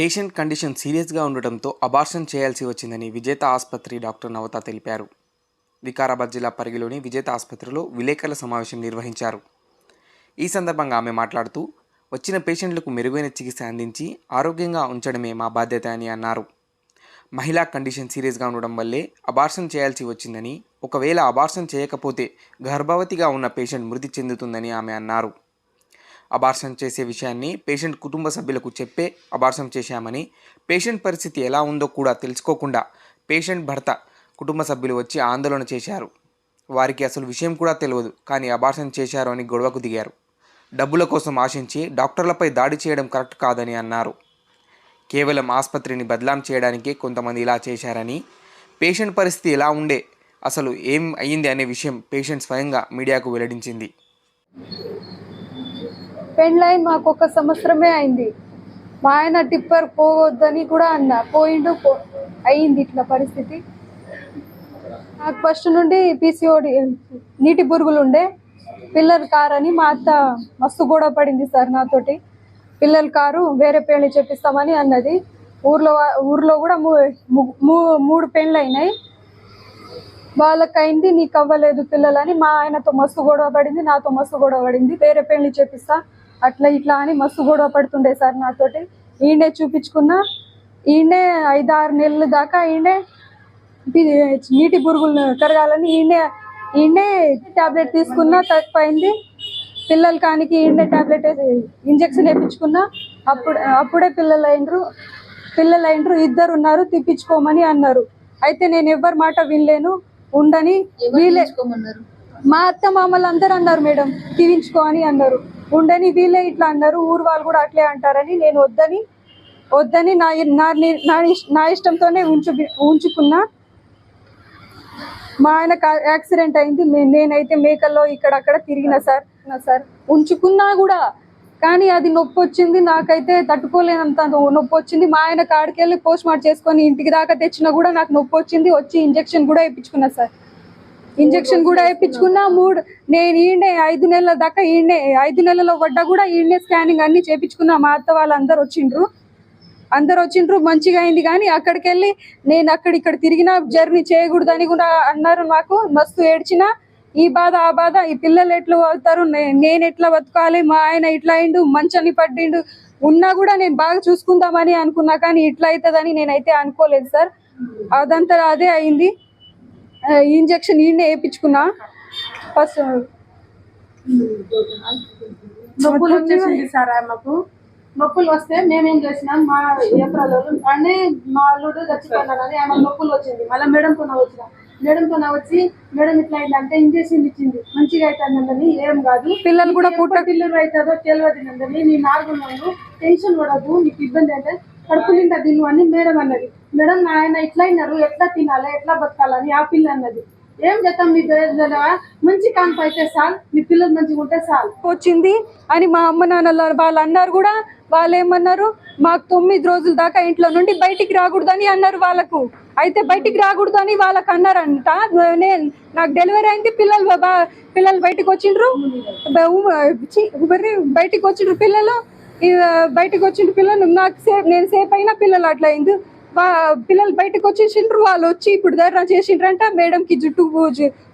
Patient condition సీరియస్గా ఉండటంతో abortion చేయాల్సి వచ్చిందని విజేత ఆసుపత్రి డాక్టర్ నవత తెలిపారు. వికారాబాద్ జిల్లా పరిగిలోని విజేత ఆసుపత్రిలో విలేకరుల సమావేశం నిర్వహించారు. ఈ సందర్భంగా ఆమె మాట్లాడుతూ వచ్చిన పేషెంట్లకు మెరుగైన చికిత్స అందించి ఆరోగ్యంగా ఉంచడమే మా బాధ్యత అని అన్నారు. మహిళా కండిషన్ సీరియస్గా ఉండడం వల్లే అబార్షన్ చేయాల్సి వచ్చిందని ఒకవేళ అబార్షన్ చేయకపోతే గర్భవతిగా ఉన్న పేషెంట్ మృతి చెందుతుందని ఆమె అన్నారు. అబార్షన్ చేసే విషయాన్ని పేషెంట్ కుటుంబ సభ్యులకు చెప్పే అబార్షన్ చేశామని పేషెంట్ పరిస్థితి ఎలా ఉందో కూడా తెలుసుకోకుండా పేషెంట్ భర్త కుటుంబ సభ్యులు వచ్చి ఆందోళన చేశారు. వారికి అసలు విషయం కూడా తెలియదు కానీ అబార్షన్ చేశారు అని గొడవకు దిగారు. డబ్బుల కోసం ఆశించి డాక్టర్లపై దాడి చేయడం కరెక్ట్ కాదని అన్నారు. కేవలం ఆసుపత్రిని బదలాం చేయడానికే కొంతమంది ఇలా చేశారని పేషెంట్ పరిస్థితి ఎలా ఉండే అసలు ఏం అయ్యింది అనే విషయం పేషెంట్ స్వయంగా మీడియాకు వెల్లడించింది. పెండ్లైన్ మాకు ఒక సంవత్సరమే అయింది. మా ఆయన టిప్పర్ పోవద్దని కూడా అన్న పోయిండు పో అయింది ఇట్లా పరిస్థితి. నాకు ఫస్ట్ నుండి పీసీఓడి నీటి పురుగులు ఉండే పిల్లల కారు అని మా అత్త మస్తు గొడవ పడింది సార్ నాతోటి. పిల్లల కారు వేరే పెళ్ళి చెప్పిస్తామని అన్నది. ఊర్లో ఊర్లో కూడా మూడు పెళ్ళి అయినాయి వాళ్ళకి అయింది నీకు అవ్వలేదు పిల్లలని. మా ఆయనతో మస్తు గొడవ పడింది నాతో మస్తు గొడవ పడింది. వేరే పెళ్ళి చేపిస్తా. అట్లా ఇట్లా అని మస్తు గొడవ పడుతుండే సార్ నాతోటి. ఈయనే చూపించుకున్నా. ఈయనే ఐదారు నెలల దాకా ఈయనే నీటి పురుగులు కరగాలని ఈయనే ఈయనే టాబ్లెట్ తీసుకున్నా తక్కువైంది పిల్లలు కానికి ఈయనే టాబ్లెట్ ఇంజక్షన్ వేయించుకున్నా అప్పుడు అప్పుడే పిల్లలు అయినరు. పిల్లలు అయినరు ఇద్దరు ఉన్నారు తిప్పించుకోమని అన్నారు. అయితే నేను ఎవ్వరి మాట వినలేను. ఉండని వీలే మా అత్త మామలు అందరు అన్నారు మేడం తీయించుకో అని అన్నారు. ఉండని వీళ్ళే ఇట్లా అన్నారు ఊరు వాళ్ళు కూడా అట్లే అంటారని నేను వద్దని వద్దని నా నా నా ఇష్- నా ఇష్టంతోనే ఉంచు ఉంచుకున్నా. మా ఆయనకు యాక్సిడెంట్ అయింది. నేనైతే మేకల్లో ఇక్కడ అక్కడ తిరిగిన సార్. నా సార్. ఉంచుకున్నా కూడా. కానీ అది నొప్పి వచ్చింది. నాకైతే తట్టుకోలేనంత నొప్పి వచ్చింది. మా ఆయన కాడికెళ్ళి పోస్ట్ మార్ట్ చేసుకొని ఇంటికి దాకా తెచ్చినా కూడా నాకు నొప్పి వచ్చింది. వచ్చి ఇంజెక్షన్ కూడా వేయించుకున్నా సార్. ఇంజెక్షన్ కూడా వేయించుకున్నా మూడు నేను ఈయనే ఐదు నెలల దాకా ఈయనే ఐదు నెలల పడ్డా కూడా ఈయనే స్కానింగ్ అన్ని చేపించుకున్నా. మా అత్త వాళ్ళందరూ వచ్చిండ్రు. అందరు వచ్చిండ్రు మంచిగా అయింది కానీ అక్కడికి వెళ్ళి నేను అక్కడ ఇక్కడ తిరిగిన జర్నీ చేయకూడదని కూడా అన్నారు మాకు. మస్తు ఏడ్చిన ఈ బాధ ఆ బాధ ఈ పిల్లలు ఎట్లా అవుతారు నేను ఎట్లా బతకాలి? మా ఆయన ఇట్లా అయిండు మంచని పడ్డిండు ఉన్నా కూడా నేను బాగా చూసుకుందామని అనుకున్నా కానీ ఇట్లా అవుతుందని నేనైతే అనుకోలేదు సార్. అదంతా అదే అయింది. ఇంజెక్షన్ ఈయనే వేయించుకున్నా. ఫస్ట్ నొప్పులు వచ్చేసింది సార్ ఆమెకు నొప్పులు వస్తే మేమేం చేసినాం మా ఏప్రిల్ అంటే మా అల్లుడు చచ్చిపోయినాడని ఆమె నొప్పులు వచ్చింది. మళ్ళీ మేడంతో వచ్చిన. మేడంతో వచ్చి మేడం ఇట్లా అయిందంటే ఇంజక్షన్ ఇచ్చింది. మంచిగా అవుతుందని ఏం కాదు. పిల్లలు కూడా పుట్ట పిల్లలు అవుతుందో తెలియదు నందని నీ నాలుగు టెన్షన్ పడదు నీకు ఇబ్బంది అంటే కడుపు నిండా తిను అని మేడం అన్నది. మేడం నాయన ఇట్లా అయినారు ఎట్లా తినాలి? ఎట్లా బతకాలని? ఆ పిల్ల అన్నది. ఏం చేద్దాం మీ దరిద్రత? మంచి కాన్పు అయితే సార్ మీ పిల్లలు మంచిగా ఉంటే సార్ వచ్చింది. అని మా అమ్మ నాన్నల వాళ్ళు అన్నారు కూడా. వాళ్ళు ఏమన్నారు మాకు తొమ్మిది రోజుల దాకా ఇంట్లో నుండి బయటికి రాకూడదని అన్నారు వాళ్ళకు. అయితే బయటికి రాకూడదని వాళ్ళకి అన్నారంట. నేను నాకు డెలివరీ అయింది. పిల్లలు పిల్లలు బయటికి వచ్చిండ్రు. బయటికి వచ్చిండ్రు పిల్లలు. బయటకు వచ్చిన పిల్లలు నాకు సేఫ్ నేను సేఫ్ అయినా పిల్లలు అట్లా అయింది పిల్లలు బయటకు వచ్చేసిండ్రు వాళ్ళు వచ్చి ఇప్పుడు ధర్నా చేసిండ్రంట మేడంకి జుట్టు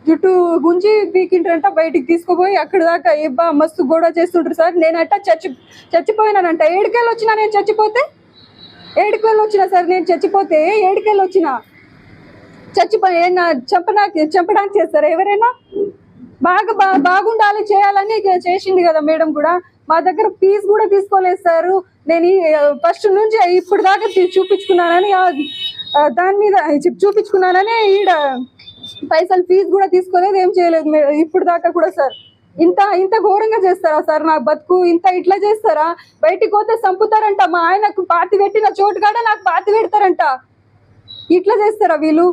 జుట్టు గుంజి పీకిండ్రంట బయటికి తీసుకుపోయి అక్కడ దాకా ఏబ్బా మస్తు గొడవ చేస్తుండ్రు సార్. నేనట చచ్చి చచ్చిపోయినానంట. ఏడుకెళ్ళి వచ్చినా నేను చచ్చిపోతే? ఏడుకెళ్ళి వచ్చిన సార్ నేను చచ్చిపోతే? ఏడుకెళ్ళి వచ్చిన? చచ్చిపోయి నా చంపడానికి చంపడానికి చేస్తారా ఎవరైనా? బాగా బా బాగుండాలి చేయాలని చేసింది కదా మేడం కూడా. మా దగ్గర ఫీజు కూడా తీసుకోలేదు సార్. నేను ఫస్ట్ నుంచి ఇప్పుడు దాకా చూపించుకున్నానని దాని మీద చూపించుకున్నానని ఈడ పైసలు ఫీజు కూడా తీసుకోలేదు ఏం చేయలేదు ఇప్పుడు దాకా కూడా సార్. ఇంత ఇంత ఘోరంగా చేస్తారా సార్ నా బతుకు? ఇంత ఇట్లా చేస్తారా? బయటికి పోతే చంపుతారంట మా ఆయనకు పాతి పెట్టిన చోటు కాడ నాకు పాతి పెడతారంట. ఇట్లా చేస్తారా వీళ్ళు?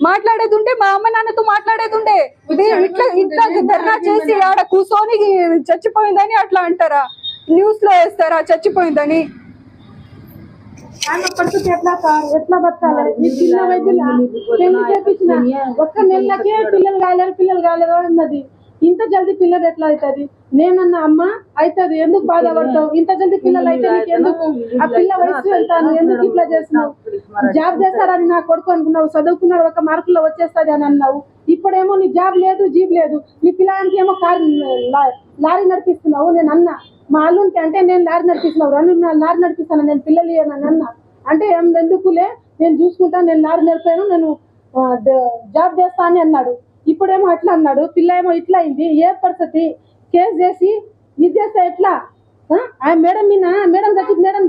మాట్లాడేది ఉంటే మా అమ్మ నాన్నతో మాట్లాడేది ఉండే ఇట్లా ఇట్లా ధర్నా చేసి ఆడ కూర్చొని చచ్చిపోయిందని అట్లా అంటారా? న్యూస్లో వేస్తారా చచ్చిపోయిందని? ఆమె పరిస్థితి ఎట్లా ఎట్లా బతకాలి? ఈ చిన్న వయసులో పెళ్ళి చేపించిన ఒక్క నెలలకే పిల్లలు కాలేదు పిల్లలు కాలేదు అన్నది. ఇంత జల్దీ పిల్లలు ఎట్లా అవుతుంది నేనన్నా అమ్మ అవుతుంది ఎందుకు బాధపడతావు? ఇంత జల్ది పిల్లలు అయితే నీకు ఎందుకు? ఆ పిల్ల వయసు వెళ్తాను ఎందుకు ఇట్లా చేస్తున్నావు? జాబ్ చేస్తారని నా కొడుకు అనుకున్నావు చదువుకున్నాడు ఒక మార్కుల్లో వచ్చేస్తుంది అని అన్నావు. ఇప్పుడేమో నీ జాబ్ లేదు జీబ్ లేదు. నీ పిల్లానికి ఏమో కారు లారీ నడిపిస్తున్నావు నేను అన్నా. మా అల్లునికి అంటే నేను లారీ నడిపిస్తున్నావు రెండు నా లారీ నడిపిస్తాను? నేను పిల్లలు ఇయ్యనని అన్నా. అంటే ఏం ఎందుకులే? నేను చూసుకుంటాను నేను లారీ నడిపాను నేను జాబ్ చేస్తా అని అన్నాడు. ఇప్పుడేమో అట్లా అన్నాడు పిల్ల ఏమో ఇట్లా అయింది ఏ పరిస్థితి? కేసు చేసి ఇది చేస్తే ఎట్లా? ఆ? మేడం మీన? మేడం చచ్చి మేడం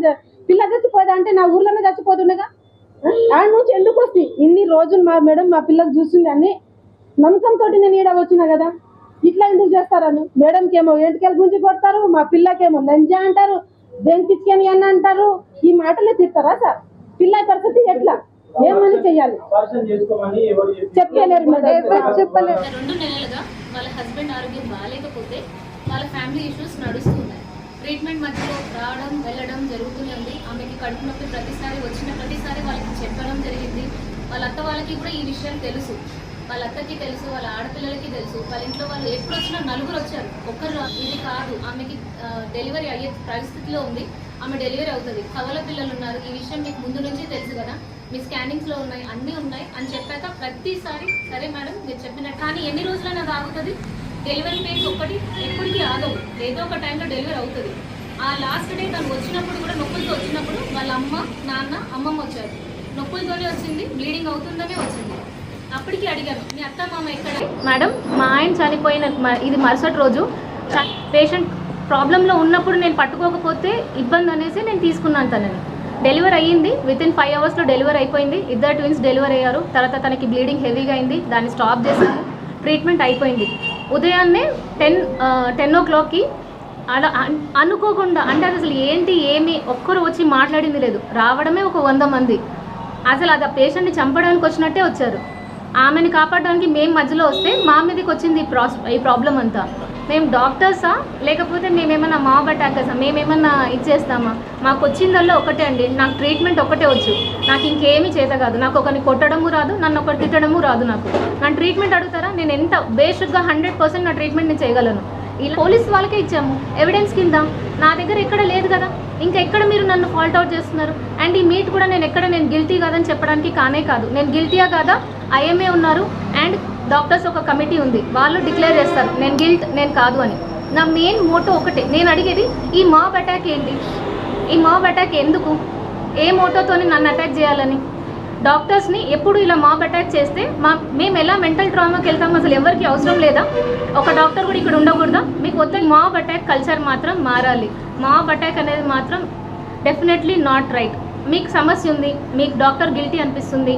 పిల్ల చచ్చిపోదా అంటే నా ఊర్లోనే చచ్చిపోతుండగా? ఆడ నుంచి ఎందుకు వస్తాయి ఇన్ని రోజులు మా మేడం మా పిల్లకి చూసింది అని నమ్మకంతో నేను ఈడ వచ్చినా కదా? ఇట్లా ఎందుకు చేస్తారని మేడంకి ఏమో ఏంటికెళ్ళి గుంజి కొడతారు మా పిల్లకేమో లంజా అంటారు దేనికిచ్చుకొని అని అంటారు ఈ మాటలే తిడతారా సార్? పిల్ల పరిస్థితి ఎట్లా? ఏమని చెయ్యాలి? చెప్పలేరు చెప్పలేరు? రెండు నెలలుగా వాళ్ళ హస్బెండ్ ఆరోగ్యం బాగాలేకపోతే వాళ్ళ ఫ్యామిలీ ఇష్యూస్ నడుస్తున్నాయి. ట్రీట్మెంట్ మధ్యలో రావడం వెళ్ళడం జరుగుతూనే ఉంది. ఆమెకి కడుపు నొప్పి ప్రతిసారి వచ్చిన ప్రతిసారి వాళ్ళకి చెప్పడం జరిగింది. వాళ్ళ అత్త వాళ్ళకి కూడా ఈ విషయం తెలుసు. వాళ్ళ అత్తకి తెలుసు వాళ్ళ ఆడపిల్లలకి తెలుసు. వాళ్ళ ఇంట్లో వాళ్ళు ఎప్పుడు వచ్చినా నలుగురు వచ్చారు. ఒక్కరు ఇది కాదు. ఆమెకి డెలివరీ అయ్యే పరిస్థితిలో ఉంది. ఆమె డెలివరీ అవుతుంది. కవల పిల్లలు ఉన్నారు. ఈ విషయం మీకు ముందు నుంచి తెలుసు కదా. మీ స్కానింగ్స్లో ఉన్నాయి అన్నీ ఉన్నాయి. అని చెప్పాక ప్రతిసారి సరే మేడం మీరు చెప్పినట్టు. కానీ ఎన్ని రోజులైనా తాగుతుంది ఆగుతుంది? డెలివరీ పెయిన్స్ ఒక్కటి ఎప్పటికీ ఆగవు. ఏదో ఒక టైంలో డెలివరీ అవుతుంది. ఆ లాస్ట్ డే తను వచ్చినప్పుడు కూడా నొప్పులతో వచ్చినప్పుడు వాళ్ళ అమ్మ నాన్న అమ్మమ్మ వచ్చారు. నొప్పులతోనే వచ్చింది బ్లీడింగ్ అవుతుందనే వచ్చింది. అప్పటికి అడిగాను మీ అత్త మామ ఎక్కడ? మేడం మా ఆయన చనిపోయిన మ- ఇది మరుసటి రోజు. పేషెంట్ ప్రాబ్లంలో ఉన్నప్పుడు నేను పట్టుకోకపోతే ఇబ్బంది అనేసి నేను తీసుకున్నాను తనని. డెలివరీ అయ్యింది. విత్ ఇన్ ఫైవ్ అవర్స్లో డెలివరీ అయిపోయింది. ఇద్దరు ట్విన్స్ డెలివరీ అయ్యారు. తర్వాత తనకి బ్లీడింగ్ హెవీగా అయింది. దాన్ని స్టాప్ చేశాము ట్రీట్మెంట్ అయిపోయింది. ఉదయాన్నే టెన్ టెన్ ఓ క్లాక్కి అలా అనుకోకుండా అంటే అది అసలు ఏంటి ఏమి ఒక్కరు వచ్చి మాట్లాడింది లేదు. రావడమే ఒక వంద మంది. అసలు అది ఆ పేషెంట్ని చంపడానికి వచ్చినట్టే వచ్చారు. ఆమెని కాపాడడానికి మేము మధ్యలో వస్తే మా మీదకి వచ్చింది ఈ ప్రాస్ ఈ ప్రాబ్లం అంతా. మేము డాక్టర్సా? లేకపోతే మేమేమన్నా మాబ్ అటాకర్సా? మేమేమన్నా ఇచ్చేస్తామా? మాకు వచ్చిందల్లో ఒకటే అండి. నాకు ట్రీట్మెంట్ ఒకటే వచ్చు. నాకు ఇంకేమీ చేత కాదు. నాకు ఒకరిని కొట్టడము రాదు నన్ను ఒకటి తిట్టడము రాదు నాకు. నా ట్రీట్మెంట్ అడుగుతారా? నేను ఎంత బేసిక్గా హండ్రెడ్ పర్సెంట్ నా ట్రీట్మెంట్ నేను చేయగలను? ఇలా పోలీస్ వాళ్ళకే ఇచ్చాము. ఎవిడెన్స్ కింద. నా దగ్గర ఎక్కడ లేదు కదా. ఇంకా ఎక్కడ మీరు నన్ను ఫాల్ట్ అవుట్ చేస్తున్నారు? అండ్ ఈ మీట్ కూడా నేను ఎక్కడ నేను గిల్టీ కాదని చెప్పడానికి కానే కాదు. నేను గిల్టీయా కాదా? ఐఎంఏ ఉన్నారు. అండ్ డాక్టర్స్ ఒక కమిటీ ఉంది. వాళ్ళు డిక్లేర్ చేస్తారు నేను గిల్ట్ నేను కాదు అని. నా మెయిన్ మోటో ఒకటే. నేను అడిగేది ఈ మాబ్ అటాక్ ఏంటి? ఈ మాబ్ అటాక్ ఎందుకు? ఏ మోటోతోని నన్ను అటాక్ చేయాలని? డాక్టర్స్ని ఎప్పుడు ఇలా మాబ్ అటాక్ చేస్తే మా మేము ఎలా మెంటల్ ట్రామాకి వెళ్తాం అసలు ఎవరికి అవసరం లేదా? ఒక డాక్టర్ కూడా ఇక్కడ ఉండకూడదా? మీకు వద్ద మాబ్ అటాక్ కల్చర్ మాత్రం మారాలి. మాబ్ అటాక్ అనేది మాత్రం డెఫినెట్లీ నాట్ రైట్. మీకు సమస్య ఉంది మీకు డాక్టర్ గిల్టీ అనిపిస్తుంది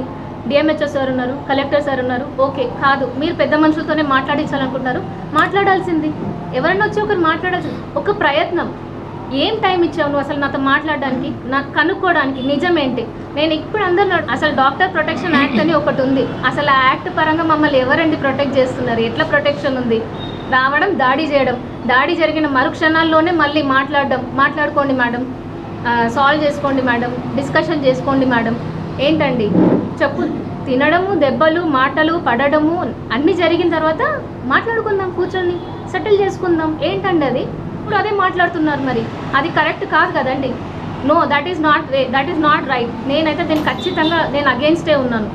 డిఎంహెచ్ఓ సార్ ఉన్నారు కలెక్టర్ సార్ ఉన్నారు. ఓకే కాదు మీరు పెద్ద మనుషులతోనే మాట్లాడించాలనుకుంటున్నారు. మాట్లాడాల్సింది. ఎవరన్నా వచ్చి ఒకరు మాట్లాడాల్సింది. ఒక ప్రయత్నం. ఏం టైం ఇచ్చావు నువ్వు అసలు నాతో మాట్లాడడానికి? నాకు కనుక్కోవడానికి. నిజమేంటి? నేను ఇప్పుడు అందరూ అసలు డాక్టర్ ప్రొటెక్షన్ యాక్ట్ అని ఒకటి ఉంది. అసలు ఆ యాక్ట్ పరంగా మమ్మల్ని ఎవరండి ప్రొటెక్ట్ చేస్తున్నారు? ఎట్లా ప్రొటెక్షన్ ఉంది? రావడం దాడి చేయడం. దాడి జరిగిన మరుక్షణాల్లోనే మళ్ళీ మాట్లాడడం. మాట్లాడుకోండి మేడం. సాల్వ్ చేసుకోండి మేడం. డిస్కషన్ చేసుకోండి మేడం. ఏంటండి? చెప్పు. తినడము దెబ్బలు మాటలు పడడము అన్నీ జరిగిన తర్వాత మాట్లాడుకుందాం కూర్చొని సెటిల్ చేసుకుందాం. ఏంటండి అది? ఇప్పుడు అదే మాట్లాడుతున్నారు మరి. అది కరెక్ట్ కాదు కదండి. No that is not way that is not right. నేనైతే దీన్ని ఖచ్చితంగా నేను అగేన్స్టే ఉన్నాను.